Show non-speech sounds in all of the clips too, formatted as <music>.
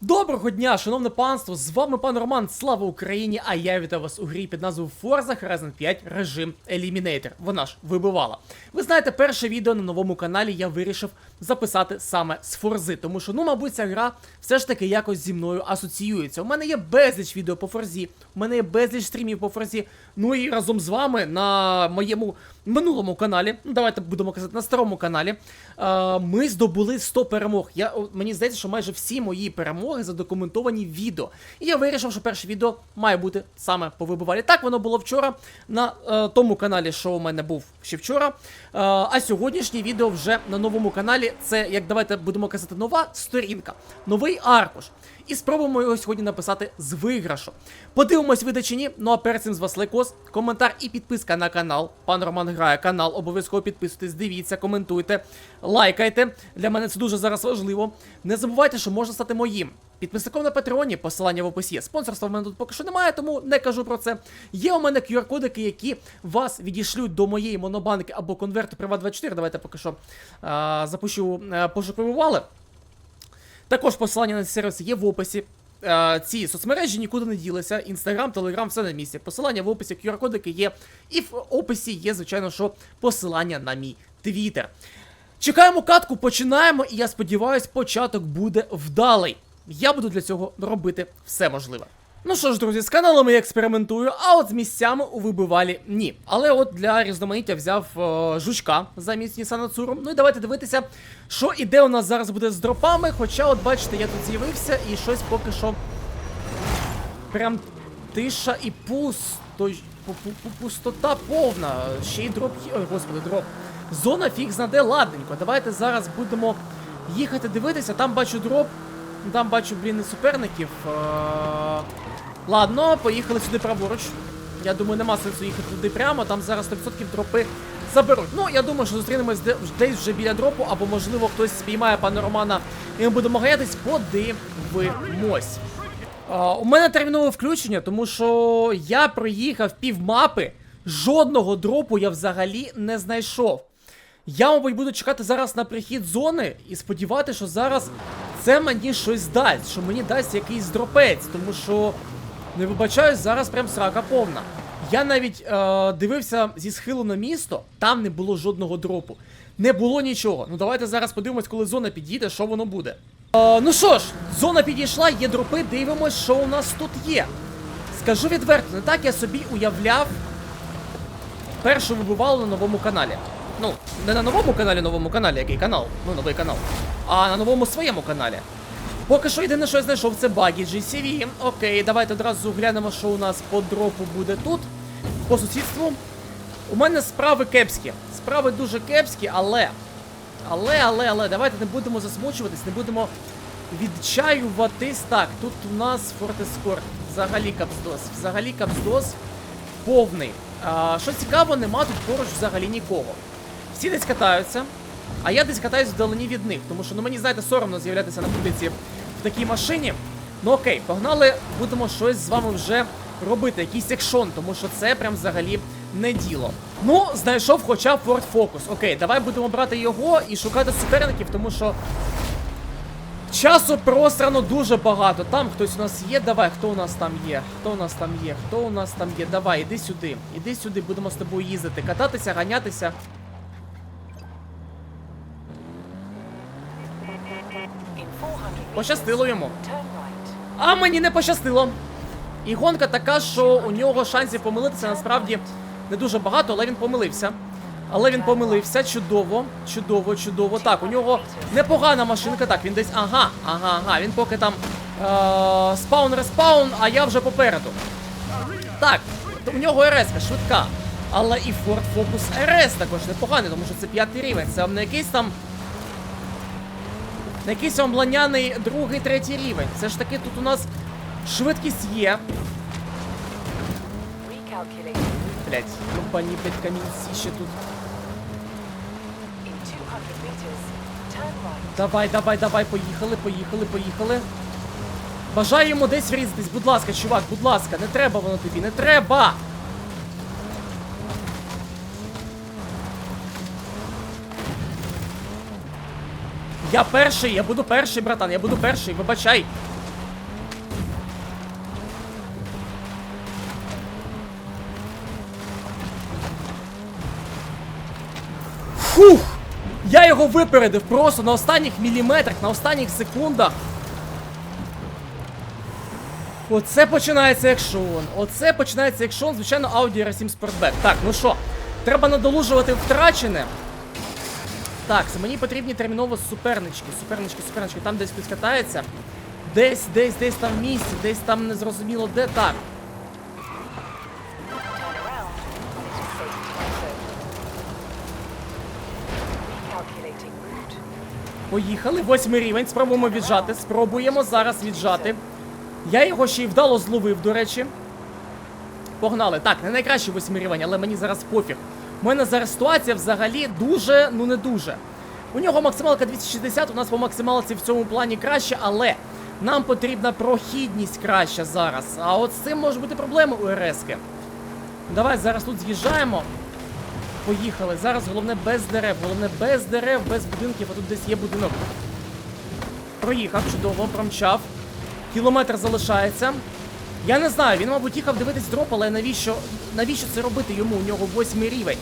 Доброго дня, шановне панство! З вами пан Роман. Слава Україні! А я вітаю вас у грі під назвою Forza Horizon 5 режим Eliminator. Вона ж вибивала. Ви знаєте, перше відео на новому каналі я вирішив записати саме з Форзи, тому що, ну, мабуть, ця гра все ж таки якось зі мною асоціюється. У мене є безліч відео по Форзі, у мене є безліч стрімів по Форзі. Ну і разом з вами на моєму минулому каналі, ну давайте будемо казати, на старому каналі, е, ми здобули 100 перемог. Я, мені здається, що майже всі мої перемоги задокументовані відео. І я вирішив, що перше відео має бути саме по вибивалі. Так воно було вчора на е, тому каналі, що у мене був ще вчора. Е, а сьогоднішнє відео вже на новому каналі. Це, як давайте будемо казати, нова сторінка, новий аркуш. І спробуємо його сьогодні написати з виграшу. Подивимось, вийде чи ні. Ну а перед цим з вас лайкос, коментар і підписка на канал. Пан Роман грає канал. Обов'язково підписуйтесь, дивіться, коментуйте, лайкайте. Для мене це дуже зараз важливо. Не забувайте, що можна стати моїм. Підписником на Патреоні, посилання в описі. Спонсорства в мене тут поки що немає, тому не кажу про це. Є у мене QR-кодики, які вас відійшлють до моєї монобанки або конверту Privat24. Давайте поки що а, запущу пошук вибивали. Також посилання на ці сервіси є в описі. Е, ці соцмережі нікуди не ділися. Інстаграм, Телеграм, все на місці. Посилання в описі, QR-кодики є. І в описі є, звичайно, що посилання на мій твіттер. Чекаємо катку, починаємо, і я сподіваюся, початок буде вдалий. Я буду для цього робити все можливе. Ну що ж, друзі, з каналами я експериментую, а от з місцями у вибивалі ні. Але от для різноманіття взяв е, жучка замість Нісана Цуру. Ну і давайте дивитися, що іде у нас зараз буде з дропами. Хоча, от бачите, я тут з'явився і щось поки що. Прям тиша і пусто. пу- пу- пу- Пустота повна. Ще й дроп є. Ой, господи, дроп. Зона фіг знаде ладненько. Давайте зараз будемо їхати дивитися. Там бачу дроп. Там бачу, блін, суперників. Е, Ладно, поїхали сюди праворуч. Я думаю, нема сенсу їхати туди прямо, там зараз 100% дропи заберуть. Ну, я думаю, що зустрінемось де- десь вже біля дропу, або можливо хтось спіймає пана Романа і ми будемо гаятись, подивимось. А, у мене термінове включення, тому що я проїхав півмапи, жодного дропу я взагалі не знайшов. Я, мабуть, буду чекати зараз на прихід зони і сподіватися, що зараз це мені щось дасть, що мені дасть якийсь дропець, тому що, не вибачаюсь, зараз прям срака повна. Я навіть е, дивився зі схилу на місто, там не було жодного дропу. Не було нічого. Ну давайте зараз подивимось, коли зона підійде, що воно буде. Е, ну що ж, зона підійшла, є дропи, дивимось, що у нас тут є. Скажу відверто, не так я собі уявляв першу вибивалу на новому каналі. Ну, не на новому каналі, новому каналі, який канал, ну новий канал, а на новому своєму каналі. Поки що єдине, що я знайшов, це баги GCV. Окей, давайте одразу глянемо, що у нас по дропу буде тут. По сусідству. У мене справи кепські. Справи дуже кепські, але. Але, але, але, давайте не будемо засмучуватись, не будемо відчаюватись. Так, тут у нас Фортескорт. Взагалі капздос. Взагалі капздос повний. А, що цікаво, нема тут поруч взагалі нікого. Всі десь катаються, а я десь катаюсь вдалині від них, тому що ну мені знаєте соромно з'являтися на публіці в такій машині. Ну окей, погнали, будемо щось з вами вже робити, якийсь екшон, тому що це прям взагалі не діло. Ну, знайшов хоча б Ford Focus. Окей, давай будемо брати його і шукати суперників, тому що Часу просрано дуже багато. Там хтось у нас є. Давай, хто у нас там є? Хто у нас там є? Хто у нас там є? Давай, іди сюди. Іди сюди, будемо з тобою їздити, кататися, ганятися. Пощастило йому. А мені не пощастило. І гонка така, що у нього шансів помилитися насправді не дуже багато, але він помилився. Але він помилився. Чудово, чудово, чудово. Так, у нього непогана машинка. Так, він десь. Ага, ага, ага. Він поки там е- спаун респаун, а я вже попереду. Так, у нього РС швидка. Але і Ford Focus RS також непоганий, тому що це п'ятий рівень. Це не якийсь там. Не якийсь омланяний другий, третій рівень. Це ж таки тут у нас швидкість є. Блять, ёбані блять камінці ще тут. In 200 meters, turn right. Давай, давай, давай, поїхали, поїхали, поїхали. Бажаю йому десь врізатись, будь ласка, чувак, будь ласка, не треба воно тобі, не треба! Я перший, я буду перший, братан, я буду перший, вибачай. Фух! Я його випередив просто на останніх міліметрах, на останніх секундах. Оце починається екшон. Оце починається екшон, звичайно, Audi R7 Sportback. Так, ну що, треба надолужувати втрачене. Так, мені потрібні терміново супернички. Супернички, супернички. Там десь хтось катається. Десь, десь, десь там в місці, десь там незрозуміло де. Так. Поїхали, восьмий рівень, спробуємо віджати. Спробуємо зараз віджати. Я його ще й вдало зловив, до речі. Погнали. Так, не найкращий восьмий рівень, але мені зараз пофіг. У мене зараз ситуація взагалі дуже, ну не дуже. У нього максималка 260, у нас по максималці в цьому плані краще, але нам потрібна прохідність краща зараз. А от з цим може бути проблеми у РСки. Давай зараз тут з'їжджаємо. Поїхали. Зараз головне без дерев. Головне без дерев, без будинків, а тут десь є будинок. Проїхав, чудово, промчав. Кілометр залишається. Я не знаю, він, мабуть, їхав дивитись дроп, але навіщо навіщо це робити йому? У нього восьмий рівень.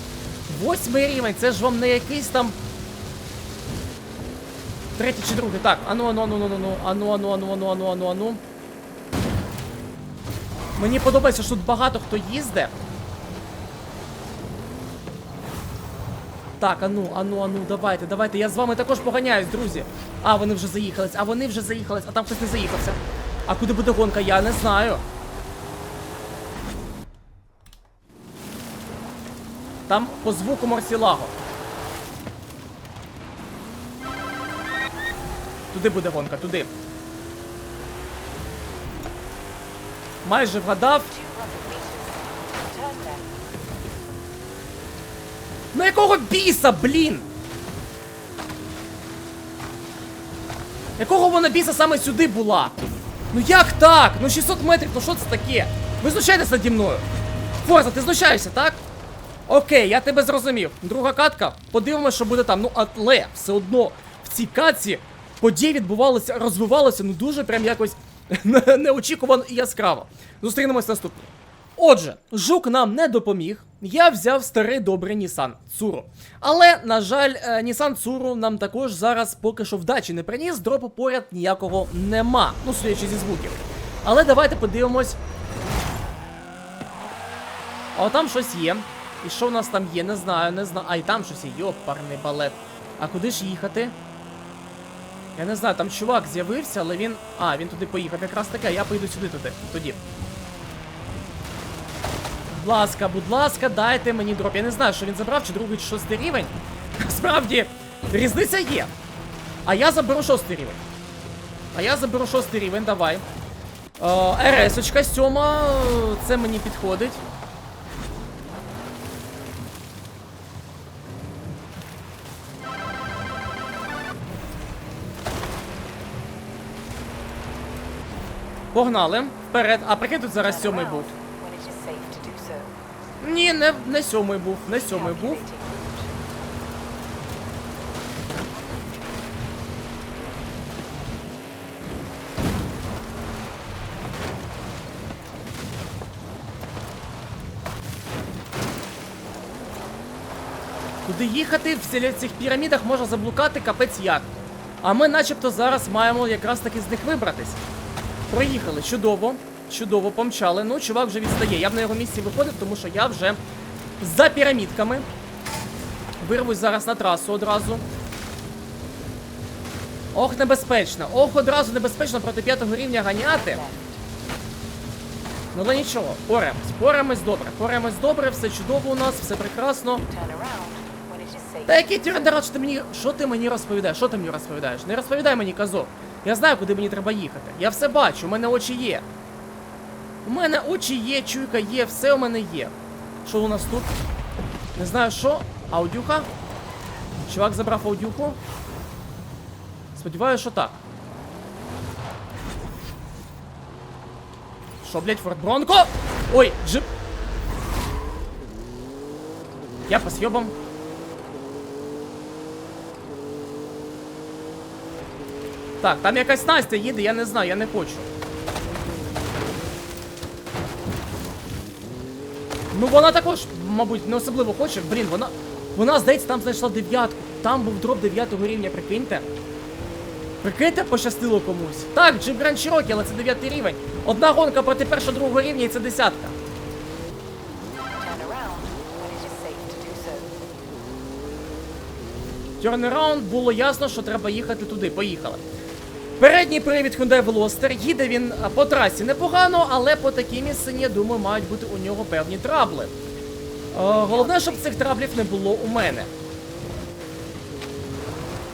Восьмий рівень, це ж вам не якийсь там. Третій чи другий. Так, ану, ану, ану, ану, ану, ану, ану, ану, ану, ану, ану. Мені подобається, що тут багато хто їздить. Так, ану, ану, ану, давайте, давайте. Я з вами також поганяюсь, друзі. А, вони вже заїхались, а вони вже заїхались, а там хтось не заїхався. А куди буде гонка, я не знаю. Там по звуку Морсілаго. Туди буде гонка, туди. Майже вгадав. 200 meters. Turn left. Ну якого біса, блін? Якого вона біса саме сюди була? Ну як так? Ну 600 метрів, ну що це таке? Ви знущаєтесь наді мною? Форза, ти знущаєшся, так? Окей, я тебе зрозумів. Друга катка. Подивимось, що буде там. Ну, але все одно в цій катці події відбувалися, розвивалося, ну дуже прям якось <laughs> неочікувано і яскраво. Зустрінемось наступним. Отже, жук нам не допоміг. Я взяв старий добрий Нісан Цуру. Але, на жаль, е, Нісан Цуру нам також зараз поки що вдачі не приніс, дропу поряд ніякого нема. Ну, судячи зі звуків. Але давайте подивимось. А там щось є. І що в нас там є? Не знаю, не знаю. А, і там щось є, йопарний балет. А куди ж їхати? Я не знаю, там чувак з'явився, але він. А, він туди поїхав. Якраз таке, я поїду сюди туди. Тоді. Будь ласка, будь ласка, дайте мені дроп. Я не знаю, що він забрав, чи другий, чи шостий рівень. Справді, різниця є. А я заберу шостий рівень. А я заберу шостий рівень, давай. Е, РС-очка сьома, це мені підходить. Погнали. Вперед. А прикинь, тут зараз сьомий around Ні, не, не сьомий був, не сьомий був. Туди їхати в цих пірамідах можна заблукати капець як. А ми начебто зараз маємо якраз таки з них вибратись. Проїхали, чудово, чудово, помчали. Ну, чувак вже відстає. Я б на його місці виходив, тому що я вже за пірамідками. Вирвусь зараз на трасу одразу. Ох, небезпечно. Ох, одразу небезпечно проти п'ятого рівня ганяти. Ну але нічого, поремось, поремось добре, поремось добре, все чудово у нас, все прекрасно. Та який тюрендерат, що ти мені. Що ти мені розповідаєш? Що ти мені розповідаєш? Не розповідай мені, казок. Я знаю, куди мені треба їхати. Я все бачу, у мене очі є. У мене очі є, чуйка є, все у мене є. Що у нас тут? Не знаю що. Аудюха? Чувак забрав аудюху. Сподіваюся, що так. Що, блять, Форт Бронко? Ой, джип. Я по съебам. Так, там якась Настя їде, я не знаю, я не хочу. Ну вона також, мабуть, не особливо хоче. Блін, вона. Вона, здається, там знайшла дев'ятку. Там був дроп дев'ятого рівня, прикиньте. Прикиньте, пощастило комусь. Так, Джип Гранд Чирокі, але це дев'ятий рівень. Одна гонка проти першого другого рівня і це десятка. Turn around when it is safe to do so. Тернераунд було ясно, що треба їхати туди. Поїхали. Передній привід Hyundai Veloster. Їде він по трасі непогано, але по такій місцині, думаю, мають бути у нього певні трабли. Е, головне, щоб цих траблів не було у мене.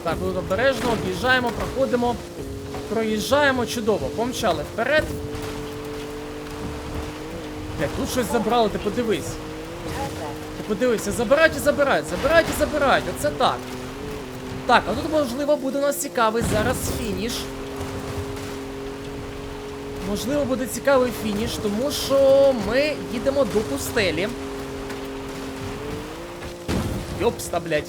Так, тут обережно, об'їжджаємо, проходимо. Проїжджаємо чудово. Помчали вперед. Блядь, тут щось забрали, ти подивись. Ти подивися, забирають і забирають, забирають і забирають. Оце так. Так, а тут можливо буде у нас цікавий зараз фініш. Можливо, буде цікавий фініш, тому що ми їдемо до пустелі. Йопста, блядь.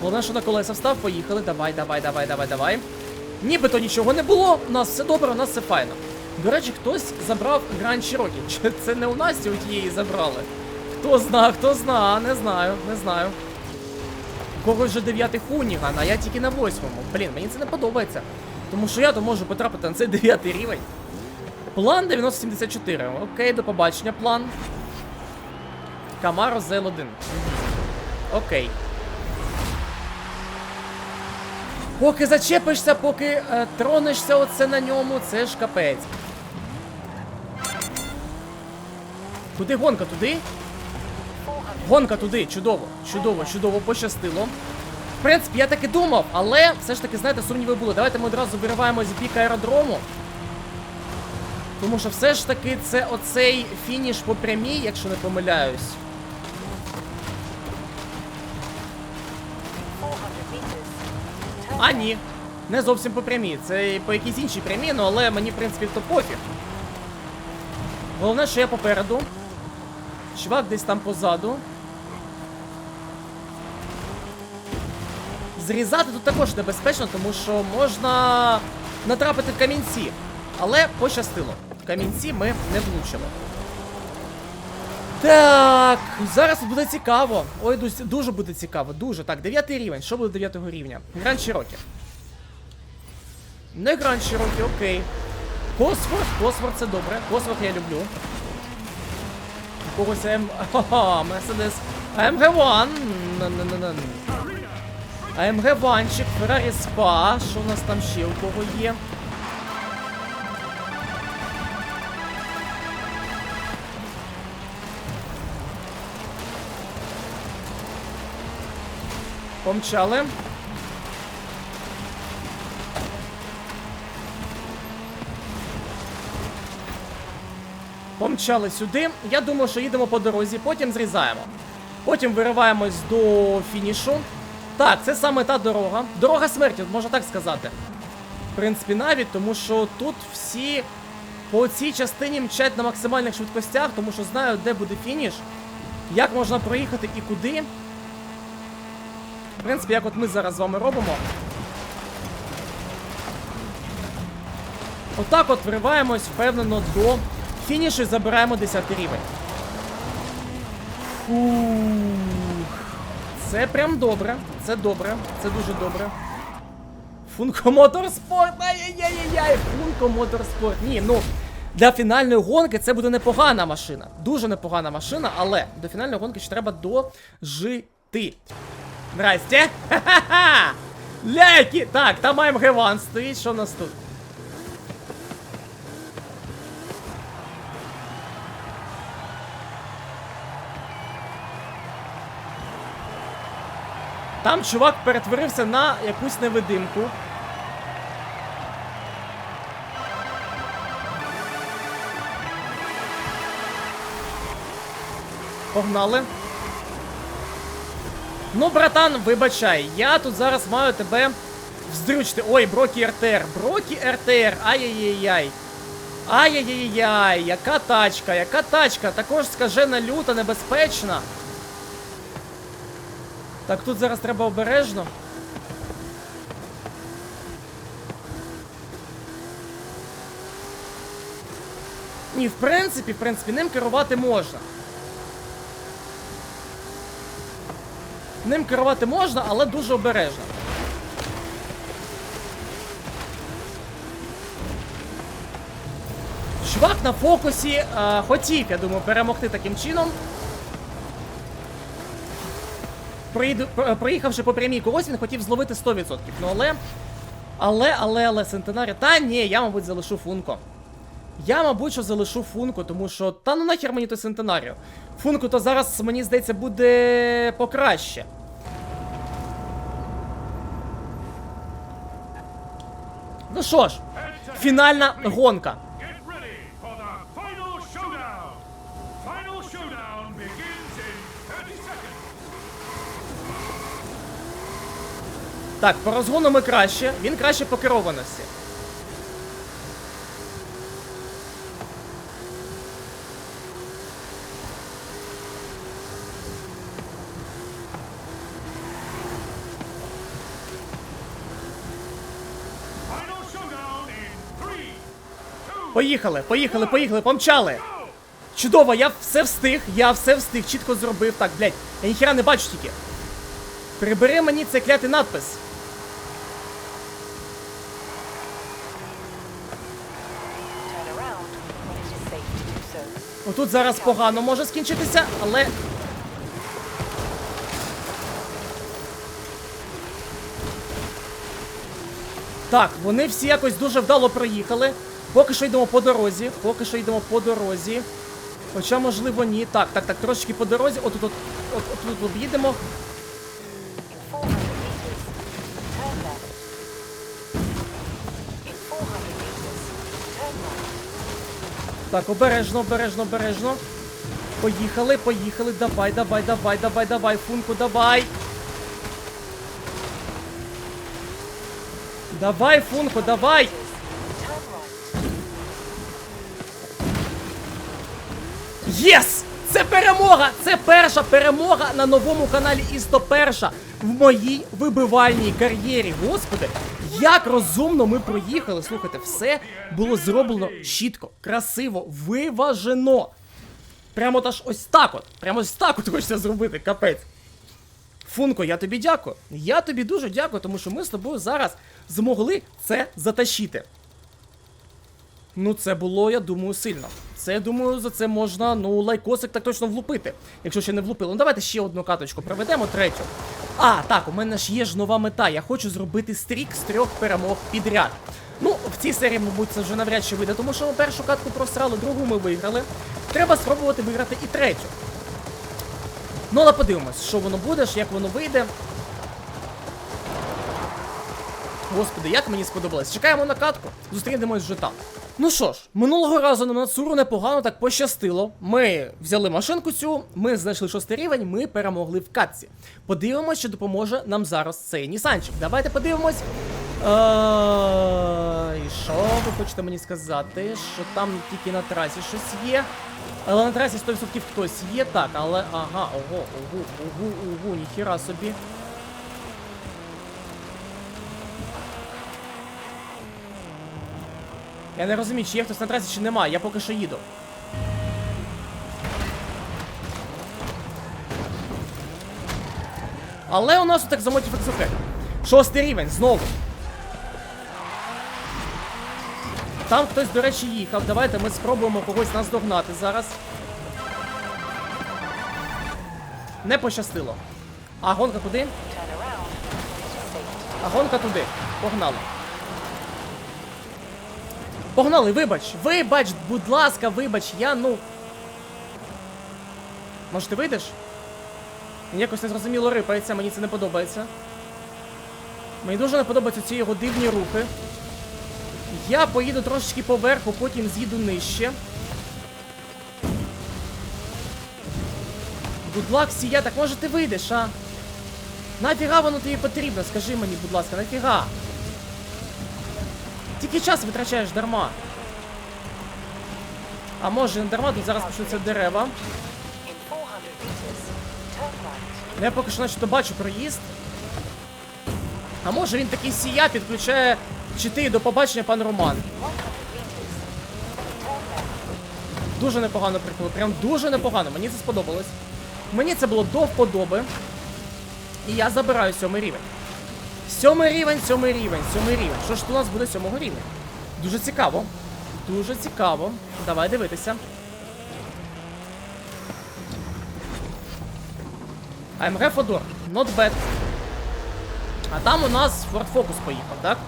Головне, що на колеса встав, поїхали. Давай, давай, давай, давай, давай. Нібито нічого не було, у нас все добре, у нас все файно. До речі, хтось забрав Гранд Чирокі. Чи це не у Насті у тієї забрали? Хто зна, хто зна, не знаю, не знаю. Когось вже дев'ятий хуніган, а я тільки на восьмому. Блін, мені це не подобається. Тому що я то можу потрапити на цей дев'ятий рівень. План 9074. Окей, до побачення, план. Камаро ZL1. Окей. Поки зачепишся, поки е, тронешся оце на ньому, це ж капець. Куди гонка? Туди? Гонка туди, чудово, чудово, чудово, пощастило. В принципі, я так і думав, але все ж таки, знаєте, сумніви були. Давайте ми одразу вириваємо з бік аеродрому. Тому що все ж таки це оцей фініш по прямій, якщо не помиляюсь. 400 meters. Turn А ні. Не зовсім по прямій. Це по якійсь іншій прямій, ну але мені, в принципі, то пофіг. Головне, що я попереду. Чувак десь там позаду. Зрізати тут також небезпечно, тому що можна натрапити в камінці. Але пощастило. Камінці ми не влучили. Так, зараз буде цікаво. Ой, дуже буде цікаво, дуже. Так, дев'ятий рівень. Що буде дев'ятого рівня? Гранд Чирокі. Не Гранд Чирокі, окей. Косфорд, Косфорд це добре. Косфорд я люблю. Когось М. Ага, Мерседес. АМГ-1. Н-н-н-н. АМГ-1чик, Феррарі Спа. Що у нас там ще у кого є? Помчали. Помчали сюди. Я думаю, що їдемо по дорозі, потім зрізаємо. Потім вириваємось до фінішу. Так, це саме та дорога. Дорога смерті, можна так сказати. В принципі, навіть, тому що тут всі по цій частині мчать на максимальних швидкостях, тому що знають, де буде фініш, як можна проїхати і куди. В принципі, як от ми зараз з вами робимо. Отак от вриваємось впевнено до фінішу і забираємо 10 рівень. Фух. Це прям добре. Це добре. Це дуже добре. Функо Моторспорт! Ай-яй-яй-яй! Функо Моторспорт. Ні, ну. Для фінальної гонки це буде непогана машина. Дуже непогана машина, але до фінальної гонки ще треба дожити. Здрасте! Ха-ха-ха! Ляйки! Так, там АМГ-1 стоїть, що у нас тут? Там чувак перетворився на якусь невидимку. Погнали. Ну, братан, вибачай, я тут зараз маю тебе вздрючити. Ой, Брокі РТР. Брокі РТР. Ай-яй-яй-яй. Ай-яй-яй-яй, яка тачка, яка тачка, також скажена люта, небезпечна. Так, тут зараз треба обережно. Ні, в принципі, в принципі, ним керувати можна. Ним керувати можна, але дуже обережно. Чувак на фокусі е, хотів, я думаю, перемогти таким чином. Проїхавши по прямій когось, він хотів зловити 100%. Ну але. Але, але, але, Сентенарі. Та ні, я, мабуть, залишу Функо. Я, мабуть, що залишу Функу, тому що. Та ну нахер мені той Сентенаріо. Функу то зараз, мені здається, буде покраще. Ну що ж, фінальна гонка. Так, по розгону ми краще, він краще по керованості. Final showdown in 3, 2, Поїхали, поїхали, поїхали, помчали. Чудово, я все встиг, я все встиг, чітко зробив. Так, блядь, я ніхера не бачу тільки. Прибери мені цей клятий надпис. Отут зараз погано може скінчитися, але. Так, вони всі якось дуже вдало проїхали. Поки що йдемо по дорозі. Поки що йдемо по дорозі. Хоча, можливо, ні. Так, так, так, трошечки по дорозі. Отут от, от, от, от об'їдемо. In Так, обережно, обережно, обережно. Поїхали, поїхали. Давай, давай, давай, давай, давай, функу, давай. Давай, функу, давай. Єс! Це перемога! Це перша перемога на новому каналі і 101 в моїй вибивальній кар'єрі. Господи, як розумно ми проїхали. Слухайте, все було зроблено чітко, красиво, виважено. Прямо та ж ось так от. Прямо ось так от хочеться зробити, капець. Функо, я тобі дякую. Я тобі дуже дякую, тому що ми з тобою зараз змогли це затащити. Ну, це було, я думаю, сильно. Це, думаю, за це можна, ну, лайкосик так точно влупити. Якщо ще не влупили. Ну, давайте ще одну каточку проведемо, третю. А, так, у мене ж є ж нова мета. Я хочу зробити стрік з трьох перемог підряд. Ну, в цій серії, мабуть, це вже навряд чи вийде, тому що ми першу катку просрали, другу ми виграли. Треба спробувати виграти і третю. Ну, але подивимось, що воно буде, як воно вийде. Господи, як мені сподобалось. Чекаємо на катку, зустрінемось вже там. Ну що ж, минулого разу нам на Цуру непогано так пощастило. Ми взяли машинку цю, ми знайшли шостий рівень, ми перемогли в катці. Подивимось, що допоможе нам зараз цей Нісанчик. Давайте подивимось. І що ви хочете мені сказати? Що там тільки на трасі щось є. Але на трасі 100% хтось є, так, але ага, ого, ого, ого, ого, ніхіра собі. Я не розумію, чи є хтось на трасі, чи немає. Я поки що їду. Але у нас так замотів фіксуфет. Шостий рівень, знову. Там хтось, до речі, їхав. Давайте ми спробуємо когось наздогнати зараз. Не пощастило. А гонка куди? А гонка туди. Погнали. Погнали, вибач! Вибач, будь ласка, вибач, я ну. Може ти вийдеш? Якось незрозуміло рипається, мені це не подобається. Мені дуже не подобаються ці його дивні рухи. Я поїду трошечки поверху, потім з'їду нижче. Good luck, Сія, так може ти вийдеш, а? Нафіга воно тобі потрібно? Скажи мені, будь ласка, нафіга? Тільки час витрачаєш дарма. А може не дарма, тут зараз почнуться дерева. In 400 meters, turn right. Я поки що начебто бачу проїзд. А може він такий сія підключає чити до побачення пан Роман. 100 meters, turn left. Дуже непогано прикол, прям дуже непогано. Мені це сподобалось. Мені це було до вподоби. І я забираю сьомий рівень. Сьомий рівень, сьомий рівень, сьомий рівень. Що ж у нас буде сьомого рівня? Дуже цікаво. Дуже цікаво. Давай дивитися. AMG Фодор, not bad. А там у нас Ford Focus поїхав, так?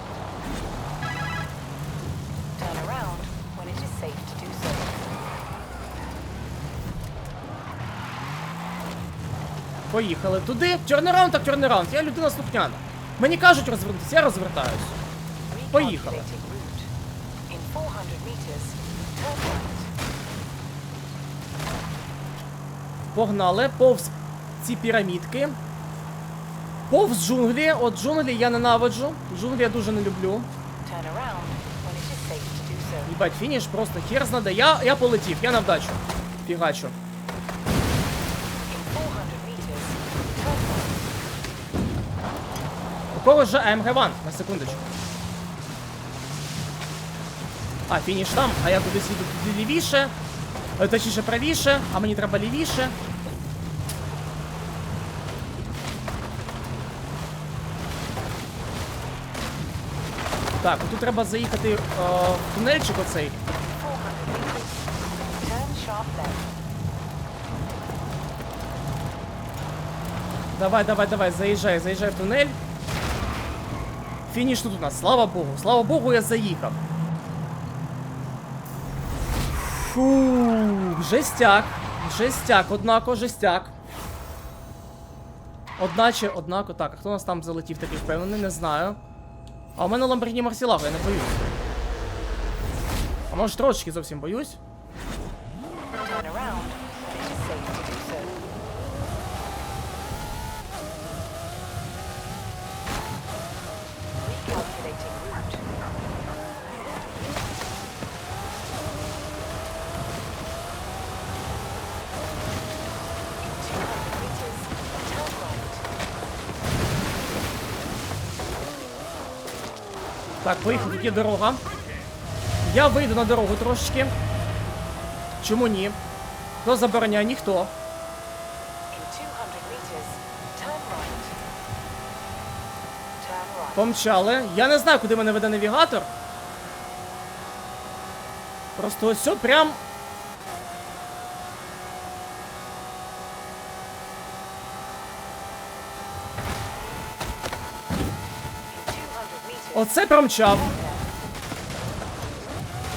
Поїхали туди. Turnaround так turnaround. Я людина слухняна. Мені кажуть розвернутися, я розвертаюсь. Поїхали. Recalculating route. In 400 meters, turn right. Pогнали, повз ці пірамідки. Повз джунглі. От джунглі я ненавиджу. Джунглі я дуже не люблю. Їбать, фініш просто хер знаде. Я, я полетів, я на вдачу. Фігачу. Кого ж АМГ-1? На секундочку. А, фініш там, а я кудись їду туди лівіше. Е, Точніше правіше, а мені треба лівіше. Так, тут треба заїхати е, в тунельчик оцей. 400 meters. Turn sharp left. Давай, давай, давай, заїжджай, заїжджай в тунель. Фініш тут у нас, слава Богу. Слава Богу, я заїхав. Фу, жестяк. Жестяк, однако, жестяк. Одначе, однако, так, а хто у нас там залетів такий впевнений, не знаю. А у мене Lamborghini Murcielago, я не боюсь. А може трошечки зовсім боюсь? Так, поїхав, тут є дорога. Я вийду на дорогу трошечки. Чому ні? Хто забороняє? Ніхто. In 200 meters, turn right. Turn right. Помчали. Я не знаю, куди мене веде навігатор. Просто ось все прям. Оце промчав.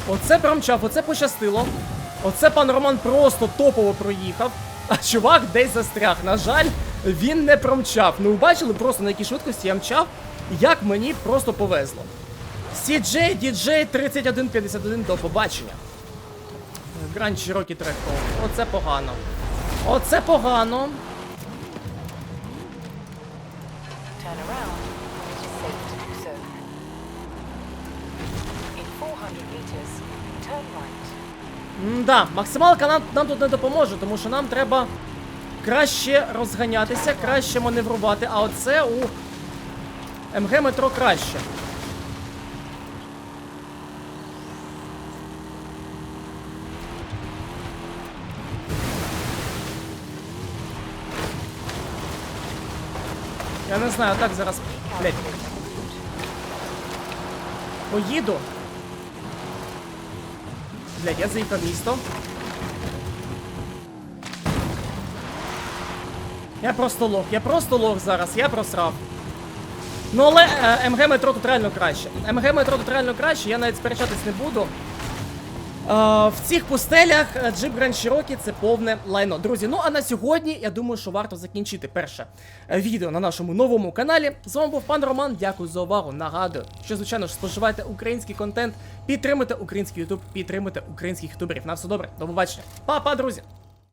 Оце промчав, оце пощастило. Оце пан Роман просто топово проїхав. А чувак десь застряг. На жаль, він не промчав. Ну, бачили просто на якій швидкості я мчав, як мені просто повезло. CJ DJ 3151 до побачення. Гранд Track Home. Оце погано. Оце погано. Да, максималка нам, нам тут не допоможе, тому що нам треба краще розганятися, краще маневрувати, а оце у МГ метро краще. Я не знаю, так зараз. Блять, поїду. Блять, я заїхав місто. Я просто лох, я просто лох зараз, я просрав. Ну але е, МГ метро тут реально краще. МГ метро тут реально краще, я навіть сперечатись не буду. Е, в цих пустелях е, Jeep Grand Cherokee це повне лайно. Друзі, ну а на сьогодні я думаю, що варто закінчити перше е, відео на нашому новому каналі. З вами був пан Роман. Дякую за увагу. Нагадую, що звичайно ж споживайте український контент, підтримуйте український ютуб, підтримуйте українських ютуберів. На все добре, до побачення. Па-па, друзі!